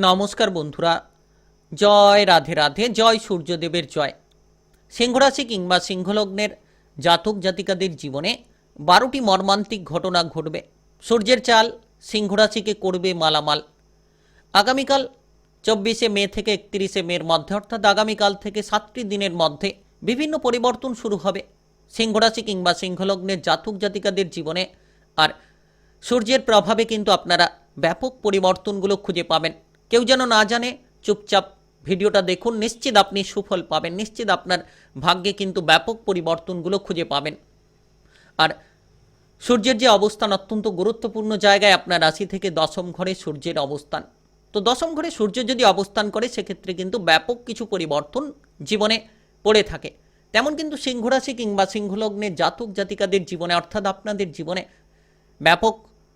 নমস্কার বন্ধুরা। জয় রাধে রাধে, জয় সূর্যদেবের জয়। সিংহরাশি কিংবা সিংহলগ্নের জাতক জাতিকাদের জীবনে বারোটি মর্মান্তিক ঘটনা ঘটবে। সূর্যের চাল সিংহরাশিকে করবে মালামাল। আগামীকাল চব্বিশে মে থেকে একত্রিশে মের মধ্যে, অর্থাৎ আগামীকাল থেকে সাতটি দিনের মধ্যে বিভিন্ন পরিবর্তন শুরু হবে। সিংহরাশি কিংবা সিংহলগ্নের জাতক জাতিকাদের জীবনে আর সূর্যের প্রভাবে কিন্তু আপনারা ব্যাপক পরিবর্তনগুলো খুঁজে পাবেন। কেউ যেন না জানে, চুপচাপ ভিডিওটা দেখুন, নিশ্চিত আপনি সুফল পাবেন, নিশ্চিত আপনার ভাগ্যে কিন্তু ব্যাপক পরিবর্তনগুলো খুঁজে পাবেন। আর সূর্যের যে অবস্থান অত্যন্ত গুরুত্বপূর্ণ জায়গায়, আপনার রাশি থেকে দশম ঘরে সূর্যের অবস্থান। তো দশম ঘরে সূর্য যদি অবস্থান করে, সেক্ষেত্রে কিন্তু ব্যাপক কিছু পরিবর্তন জীবনে পড়ে থাকে। তেমন কিন্তু সিংহরাশি কিংবা সিংহলগ্নের জাতক জাতিকাদের জীবনে, অর্থাৎ আপনাদের জীবনে ব্যাপক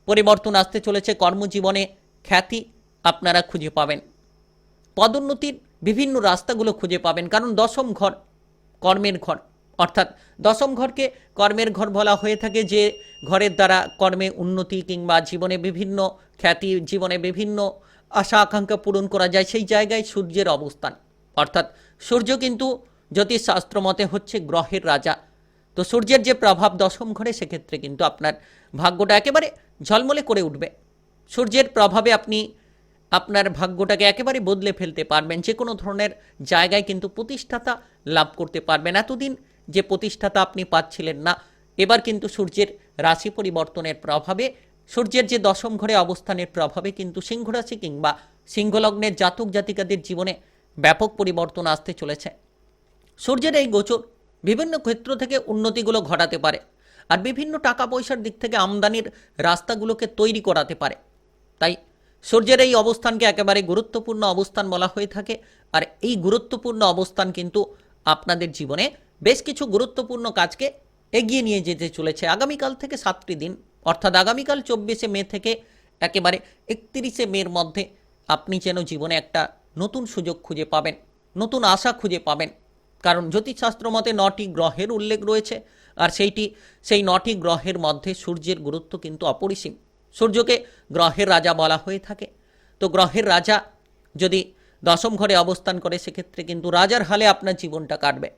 পরিবর্তন আসতে চলেছে। কর্মজীবনে খ্যাতি আপনারা খুঁজে পাবেন। পদোন্নতির বিভিন্ন রাস্তাগুলো খুঁজে পাবেন, কারণ দশম ঘর কর্মের ঘর। অর্থাৎ দশম ঘরকে কর্মের ঘর বলা হয়ে থাকে, যে ঘরের দ্বারা কর্মে উন্নতি কিংবা জীবনে বিভিন্ন খ্যাতি, জীবনে বিভিন্ন আশা, আকাঙ্ক্ষা পূরণ করা যায়, সেই জায়গায় সূর্যের অবস্থান। অর্থাৎ সূর্য কিন্তু জ্যোতিষশাস্ত্র মতে হচ্ছে গ্রহের রাজা। তো সূর্যের যে প্রভাব দশম ঘরে, সেক্ষেত্রে কিন্তু আপনার ভাগ্যটা একেবারে ঝলমলে করে উঠবে। সূর্যের প্রভাবে আপনি আপনার ভাগ্যটাকে একেবারে বদলে ফেলতে পারবেন। যে কোনো ধরনের জায়গায় কিন্তু প্রতিষ্ঠাতা লাভ করতে পারবেন। এতদিন যে প্রতিষ্ঠাতা আপনি পাচ্ছিলেন না, এবার কিন্তু সূর্যের রাশি পরিবর্তনের প্রভাবে, সূর্যের যে দশম ঘরে অবস্থানের প্রভাবে কিন্তু সিংহ রাশি কিংবা সিংহলগ্নের জাতক জাতিকাদের জীবনে ব্যাপক পরিবর্তন আসতে চলেছে। সূর্যের এই গোচর বিভিন্ন ক্ষেত্র থেকে উন্নতিগুলো ঘটাতে পারে আর বিভিন্ন টাকা পয়সার দিক থেকে আমদানির রাস্তাগুলোকে তৈরি করাতে পারে। তাই সূর্যের এই অবস্থানকে একেবারে গুরুত্বপূর্ণ অবস্থান বলা হয়ে থাকে। আর এই গুরুত্বপূর্ণ অবস্থান কিন্তু আপনাদের জীবনে বেশ কিছু গুরুত্বপূর্ণ কাজকে এগিয়ে নিয়ে যেতে চলেছে। আগামীকাল থেকে সাতটি দিন, অর্থাৎ আগামীকাল চব্বিশে মে থেকে একেবারে একত্রিশে মের মধ্যে আপনি যেন জীবনে একটা নতুন সুযোগ খুঁজে পাবেন, নতুন আশা খুঁজে পাবেন। কারণ জ্যোতিষশাস্ত্র মতে নটি গ্রহের উল্লেখ রয়েছে, আর সেইটি, সেই নটি গ্রহের মধ্যে সূর্যের গুরুত্ব কিন্তু অপরিসীম। সূর্যকে গ্রহের রাজা বলা হয়ে থাকে। তো গ্রহের রাজা যদি দশম ঘরে অবস্থান করে, সেক্ষেত্রে কিন্তু রাজার হালে আপনার জীবনটা কাটবে।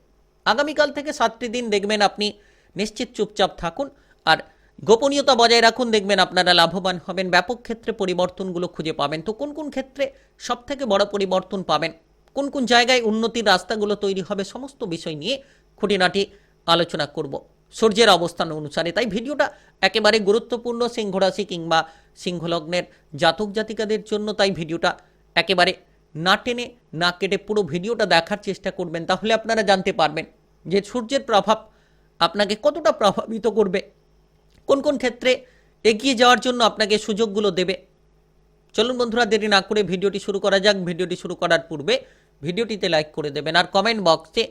আগামীকাল থেকে সাতটি দিন দেখবেন আপনি নিশ্চিত চুপচাপ থাকুন আর গোপনীয়তা বজায় রাখুন, দেখবেন আপনারা লাভবান হবেন, ব্যাপক ক্ষেত্রে পরিবর্তনগুলো খুঁজে পাবেন। তো কোন কোন ক্ষেত্রে সব থেকে বড় পরিবর্তন পাবেন? কোন কোন জায়গায় উন্নতির রাস্তাগুলো তৈরি হবে? সমস্ত বিষয় নিয়ে খুঁটিনাটি আলোচনা করব। সূর্যের অবস্থান অনুসারে। তাই ভিডিওটা একেবারে গুরুত্বপূর্ণ সিংহরাশি কিংবা সিংহলগ্নের জাতক জাতিকাদের জন্য তাই ভিডিওটা একেবারে না টেনে, না কেটে পুরো ভিডিওটা দেখার চেষ্টা করবেন। তাহলে আপনারা জানতে পারবেন যে সূর্যের প্রভাব আপনাকে কতটা প্রভাবিত করবে, কোন কোন ক্ষেত্রে এগিয়ে যাওয়ার জন্য আপনাকে সুযোগগুলো দেবে। চলুন বন্ধুরা, দেরি না করে ভিডিওটি শুরু করা যাক। ভিডিওটি শুরু করার পূর্বে ভিডিওটিতে লাইক করে দেবেন আর কমেন্ট বক্সে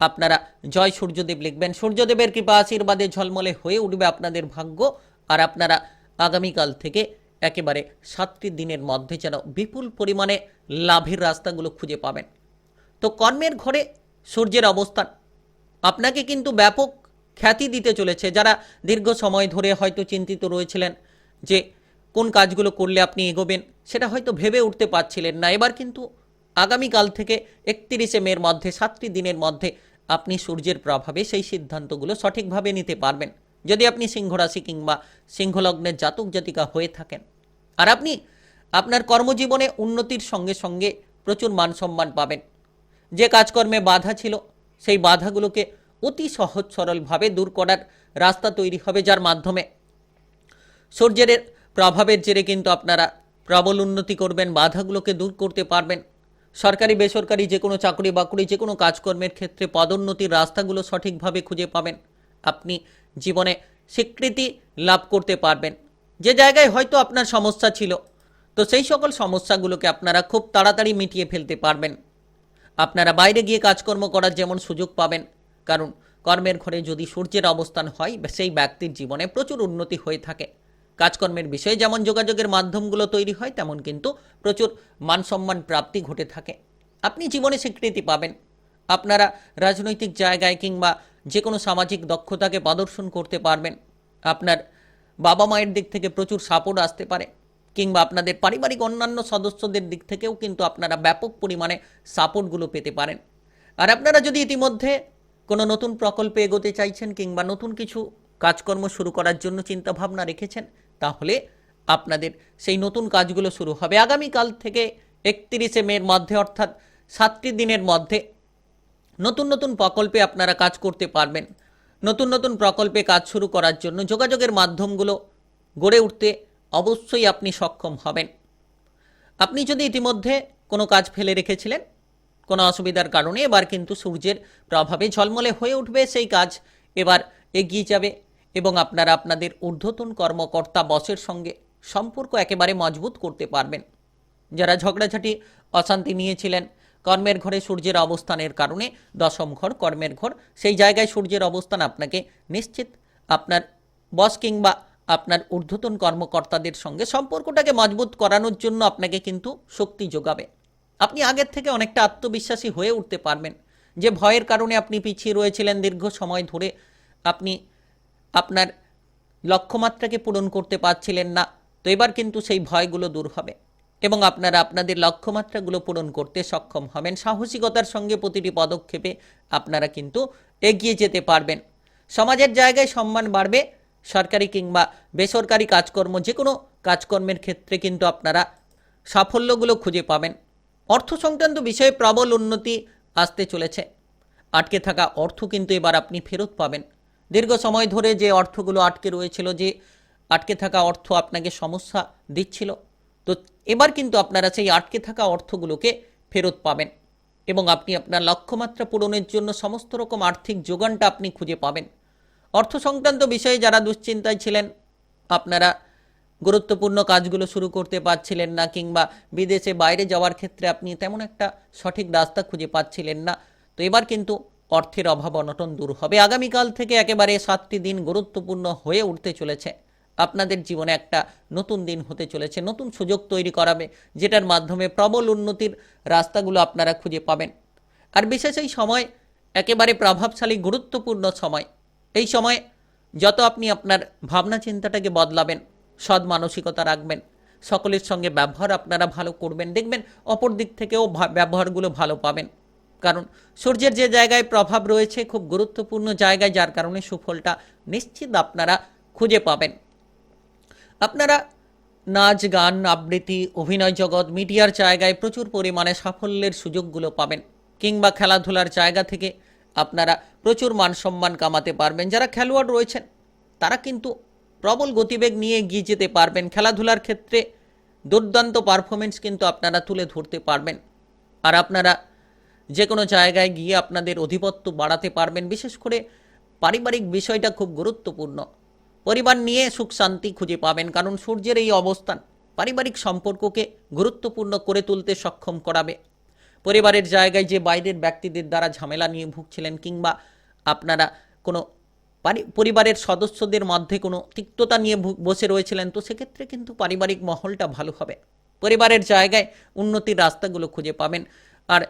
আপনারা জয় সূর্যদেব লিখবেন। সূর্যদেবের কৃপা আশীর্বাদে ঝলমলে হয়ে উঠবে আপনাদের ভাগ্য। আর আপনারা আগামীকাল থেকে একেবারে সাতটি দিনের মধ্যে যেন বিপুল পরিমাণে লাভের রাস্তাগুলো খুঁজে পাবেন। তো কর্মের ঘরে সূর্যের অবস্থান। আপনাকে কিন্তু ব্যাপক খ্যাতি দিতে চলেছে। যারা দীর্ঘ সময় ধরে হয়তো চিন্তিত রয়েছিলেন যে কোন কাজগুলো করলে আপনি এগোবেন, সেটা হয়তো ভেবে উঠতে পারছিলেন না। এবার কিন্তু আগামীকাল থেকে একত্রিশে মের মধ্যে, সাতটি দিনের মধ্যে আপনি সূর্যের প্রভাবে সেই সিদ্ধান্তগুলো সঠিকভাবে নিতে পারবেন। যদি আপনি সিংহরাশি কিংবা সিংহলগ্নের জাতক জাতিকা হয়ে থাকেন, আর আপনি আপনার কর্মজীবনে উন্নতির সঙ্গে সঙ্গে প্রচুর মান সম্মান পাবেন। যে কাজকর্মে বাধা ছিল, সেই বাধাগুলোকে অতি সহজ সরলভাবে দূর করার রাস্তা তৈরি হবে যার মাধ্যমে সূর্যের প্রভাবের জেরে কিন্তু আপনারা প্রবল উন্নতি করবেন, বাধাগুলোকে দূর করতে পারবেন। সরকারি, বেসরকারি যে কোনো চাকরি বাকরি যে কোনো কাজকর্মের ক্ষেত্রে পদোন্নতির রাস্তাগুলো সঠিকভাবে খুঁজে পাবেন। আপনি জীবনে স্বীকৃতি লাভ করতে পারবেন। যে জায়গায় হয়তো আপনার সমস্যা ছিল, তো সেই সকল সমস্যাগুলোকে আপনারা খুব তাড়াতাড়ি মিটিয়ে ফেলতে পারবেন। আপনারা বাইরে গিয়ে কাজকর্ম করার যেমন সুযোগ পাবেন, কারণ কর্মের ঘরে যদি সূর্যের অবস্থান হয়, সেই ব্যক্তির জীবনে প্রচুর উন্নতি হয়ে থাকে। কাজকর্মের বিষয়ে যেমন যোগাযোগের মাধ্যমগুলো তৈরি হয়, তেমন কিন্তু প্রচুর মান সম্মান প্রাপ্তি ঘটে থাকে। আপনি জীবনে স্বীকৃতি পাবেন। আপনারা রাজনৈতিক জায়গায় কিংবা যে কোনো সামাজিক দক্ষতাকে প্রদর্শন করতে পারবেন। আপনার বাবা মায়ের দিক থেকে প্রচুর সাপোর্ট আসতে পারে। কিংবা আপনাদের পারিবারিক অন্যান্য সদস্যদের দিক থেকেও কিন্তু আপনারা ব্যাপক পরিমাণে সাপোর্টগুলো পেতে পারেন। আর আপনারা যদি ইতিমধ্যে কোনো নতুন প্রকল্পে এগোতে চাইছেন কিংবা নতুন কিছু কাজকর্ম শুরু করার জন্য চিন্তাভাবনা রেখেছেন তাহলে আপনাদের সেই নতুন কাজগুলো শুরু হবে। আগামীকাল থেকে একত্রিশে মের মধ্যে অর্থাৎ সাতটি দিনের মধ্যে নতুন নতুন প্রকল্পে আপনারা কাজ করতে পারবেন। নতুন নতুন প্রকল্পে কাজ শুরু করার জন্য যোগাযোগের মাধ্যমগুলো গড়ে উঠতে অবশ্যই আপনি সক্ষম হবেন। আপনি যদি ইতিমধ্যে কোনো কাজ ফেলে রেখেছিলেন, কোনো অসুবিধার কারণে, এবার কিন্তু সূর্যের প্রভাবে ঝলমলে হয়ে উঠবে সেই কাজ, এবার এগিয়ে যাবে এবং আপনারা আপনাদের ঊর্ধ্বতন কর্মকর্তা বসের সঙ্গে সম্পর্ক একেবারে মজবুত করতে পারবেন। যারা ঝগড়াঝাটি, অশান্তি নিয়েছিলেন, কর্মের ঘরে সূর্যের অবস্থানের কারণে দশম ঘর, কর্মের ঘর, সেই জায়গায় সূর্যের অবস্থান আপনাকে নিশ্চিত আপনার বস কিংবা আপনার ঊর্ধ্বতন কর্মকর্তাদের সঙ্গে সম্পর্কটাকে মজবুত করানোর জন্য আপনাকে কিন্তু শক্তি যোগাবে। আপনি আগের থেকে অনেকটা আত্মবিশ্বাসী হয়ে উঠতে পারবেন। যে ভয়ের কারণে আপনি পিছিয়ে রয়েছিলেন দীর্ঘ সময় ধরে, আপনি আপনার লক্ষ্যমাত্রাকে পূরণ করতে পারছিলেন না। তো এবার কিন্তু সেই ভয়গুলো দূর হবে এবং আপনারা আপনাদের লক্ষ্যমাত্রাগুলো পূরণ করতে সক্ষম হবেন। সাহসিকতার সঙ্গে প্রতিটি পদক্ষেপে আপনারা কিন্তু এগিয়ে যেতে পারবেন। সমাজের জায়গায় সম্মান বাড়বে, সরকারি কিংবা বেসরকারি কাজকর্ম যে কোনো কাজকর্মের ক্ষেত্রে কিন্তু আপনারা সাফল্যগুলো খুঁজে পাবেন। অর্থ সংক্রান্ত বিষয়ে প্রবল উন্নতি আসতে চলেছে। আটকে থাকা অর্থ কিন্তু এবার আপনি ফেরত পাবেন। দীর্ঘ সময় ধরে যে অর্থগুলো আটকে রয়েছিল, যে আটকে থাকা অর্থ আপনাকে সমস্যা দিচ্ছিল, তো এবার কিন্তু আপনারা সেই আটকে থাকা অর্থগুলোকে ফেরত পাবেন এবং আপনি আপনার লক্ষ্যমাত্রা পূরণের জন্য সমস্ত রকম আর্থিক যোগানটা আপনি খুঁজে পাবেন। অর্থ সংক্রান্ত বিষয়ে যারা দুশ্চিন্তায় ছিলেন, আপনারা গুরুত্বপূর্ণ কাজগুলো শুরু করতে পারছিলেন না কিংবা বিদেশে বাইরে যাওয়ার ক্ষেত্রে আপনি তেমন একটা সঠিক রাস্তা খুঁজে পাচ্ছিলেন না। তো এবার কিন্তু অর্থের অভাব অনটন দূর হবে। আগামীকাল থেকে একেবারে সাতটি দিন গুরুত্বপূর্ণ হয়ে উঠতে চলেছে। আপনাদের জীবনে একটা নতুন দিন হতে চলেছে। নতুন সুযোগ তৈরি করাবে, যেটার মাধ্যমে প্রবল উন্নতির রাস্তাগুলো আপনারা খুঁজে পাবেন। আর বিশেষ এই সময় একেবারে প্রভাবশালী, গুরুত্বপূর্ণ সময়। এই সময় যত আপনি আপনার ভাবনা চিন্তাটাকে বদলাবেন, সৎ মানসিকতা রাখবেন, সকলের সঙ্গে ব্যবহার আপনারা ভালো করবেন, দেখবেন অপর দিক থেকেও ব্যবহারগুলো ভালো পাবেন। কারণ সূর্যের যে জায়গায় প্রভাব রয়েছে খুব গুরুত্বপূর্ণ জায়গায়, যার কারণে সুফলটা নিশ্চিত আপনারা খুঁজে পাবেন। আপনারা নাচ, গান, আবৃত্তি, অভিনয় জগৎ, মিডিয়ার জায়গায় প্রচুর পরিমাণে সাফল্যের সুযোগগুলো পাবেন কিংবা খেলাধুলার জায়গা থেকে আপনারা প্রচুর মান সম্মান কামাতে পারবেন। যারা খেলোয়াড় রয়েছেন, তারা কিন্তু প্রবল গতিবেগ নিয়ে এগিয়ে যেতে পারবেন। খেলাধুলার ক্ষেত্রে দুর্দান্ত পারফরমেন্স কিন্তু আপনারা তুলে ধরতে পারবেন। আর আপনারা যে কোনো জায়গায় গিয়ে আপনাদের অধিপত্য বাড়াতে পারবেন। বিশেষ করে পারিবারিক বিষয়টা খুব গুরুত্বপূর্ণ। পরিবার নিয়ে সুখ শান্তি খুঁজে পাবেন, কারণ সূর্যের এই অবস্থান পারিবারিক সম্পর্ককে গুরুত্বপূর্ণ করে তুলতে সক্ষম করাবে। পরিবারের জায়গায় যে বাইরের ব্যক্তিদের দ্বারা ঝামেলা নিয়ে ভুগছিলেন কিংবা আপনারা কোনো পারি- পরিবারের সদস্যদের মধ্যে কোনো তিক্ততা নিয়ে বসে রয়েছিলেন, তো সেক্ষেত্রে কিন্তু পারিবারিক মহলটা ভালো হবে। পরিবারের জায়গায় উন্নতির রাস্তাগুলো খুঁজে পাবেন। আর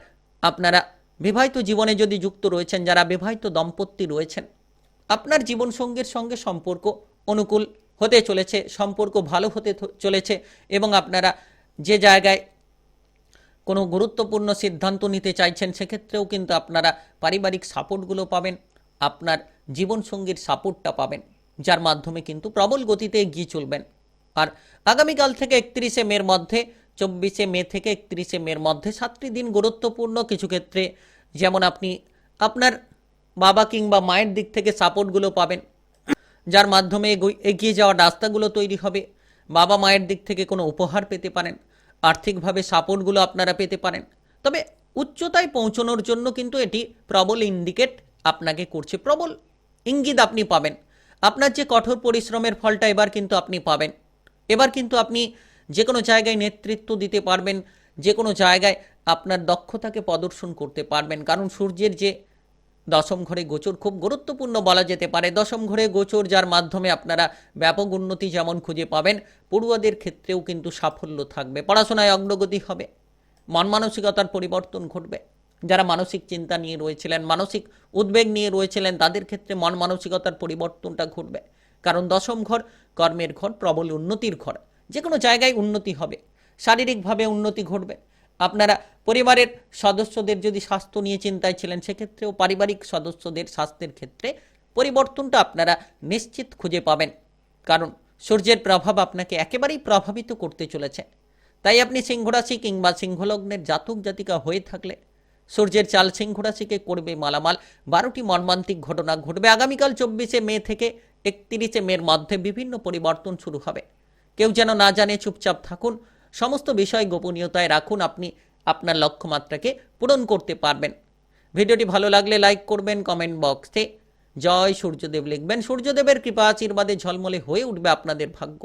আপনারা বিবাহিত জীবনে যদি যুক্ত রয়েছেন, যারা বিবাহিত দম্পতি রয়েছেন, আপনার জীবনসঙ্গীর সঙ্গে সম্পর্ক অনুকূল হতে চলেছে, সম্পর্ক ভালো হতে চলেছে এবং আপনারা যে জায়গায় কোনো গুরুত্বপূর্ণ সিদ্ধান্ত নিতে চাইছেন, সেক্ষেত্রেও কিন্তু আপনারা পারিবারিক সাপোর্টগুলো পাবেন, আপনার জীবনসঙ্গীর সাপোর্টটা পাবেন, যার মাধ্যমে কিন্তু প্রবল গতিতে এগিয়ে চলবেন। আর আগামীকাল থেকে একত্রিশে মের মধ্যে চব্বিশে মে থেকে একত্রিশে মের মধ্যে সাতটি দিন গুরুত্বপূর্ণ কিছু ক্ষেত্রে। যেমন আপনি আপনার বাবা কিংবা মায়ের দিক থেকে সাপোর্টগুলো পাবেন, যার মাধ্যমে এগিয়ে যাওয়ার রাস্তাগুলো তৈরি হবে। বাবা মায়ের দিক থেকে কোনো উপহার পেতে পারেন, আর্থিকভাবে সাপোর্টগুলো আপনারা পেতে পারেন। তবে উচ্চতায় পৌঁছানোর জন্য কিন্তু এটি প্রবল ইন্ডিকেট আপনাকে করছে, প্রবল ইঙ্গিত আপনি পাবেন। আপনার যে কঠোর পরিশ্রমের ফলটা এবার কিন্তু আপনি পাবেন। এবার কিন্তু আপনি যে কোনো জায়গায় নেতৃত্ব দিতে পারবেন, যে কোনো জায়গায় আপনার দক্ষতাকে প্রদর্শন করতে পারবেন। কারণ সূর্যের যে দশম ঘরে গোচর খুব গুরুত্বপূর্ণ বলা যেতে পারে। দশম ঘরে গোচর যার মাধ্যমে আপনারা ব্যাপক উন্নতি যেমন খুঁজে পাবেন, পড়ুয়াদের ক্ষেত্রেও কিন্তু সাফল্য থাকবে। পড়াশোনায় অগ্রগতি হবে, মন মানসিকতার পরিবর্তন ঘটবে। যারা মানসিক চিন্তা নিয়ে রয়েছিলেন, মানসিক উদ্বেগ নিয়ে রয়েছিলেন, তাদের ক্ষেত্রে মন মানসিকতার পরিবর্তনটা ঘটবে। কারণ দশম ঘর কর্মের ঘর, প্রবল উন্নতির ঘর। যে কোনো জায়গায় উন্নতি হবে, শারীরিকভাবে উন্নতি ঘটবে। আপনারা পরিবারের সদস্যদের যদি স্বাস্থ্য নিয়ে চিন্তায় ছিলেন, সেক্ষেত্রেও পারিবারিক সদস্যদের স্বাস্থ্যের ক্ষেত্রে পরিবর্তনটা আপনারা নিশ্চিত খুঁজে পাবেন। কারণ সূর্যের প্রভাব আপনাকে একেবারেই প্রভাবিত করতে চলেছে। তাই আপনি সিংহরাশি কিংবা সিংহলগ্নের জাতক জাতিকা হয়ে থাকলে সূর্যের চাল সিংহরাশিকে করবে মালামাল। বারোটি মর্মান্তিক ঘটনা ঘটবে। আগামীকাল চব্বিশে মে থেকে একত্রিশে মের মধ্যে বিভিন্ন পরিবর্তন শুরু হবে। কেউ যেন না জানে, চুপচাপ থাকুন। সমস্ত বিষয় গোপনীয়তায় রাখুন। আপনি আপনার লক্ষ্যমাত্রাকে পূরণ করতে পারবেন। ভিডিওটি ভালো লাগলে লাইক করবেন, কমেন্ট বক্সে জয় সূর্যদেব লিখবেন। সূর্যদেবের কৃপা আশীর্বাদে ঝলমলে হয়ে উঠবে আপনাদের ভাগ্য।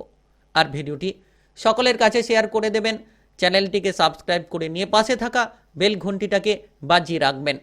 আর ভিডিওটি সকলের কাছে শেয়ার করে দেবেন। চ্যানেলটিকে সাবস্ক্রাইব করে নিয়ে পাশে থাকা বেল ঘন্টিটাকে বাজিয়ে রাখবেন।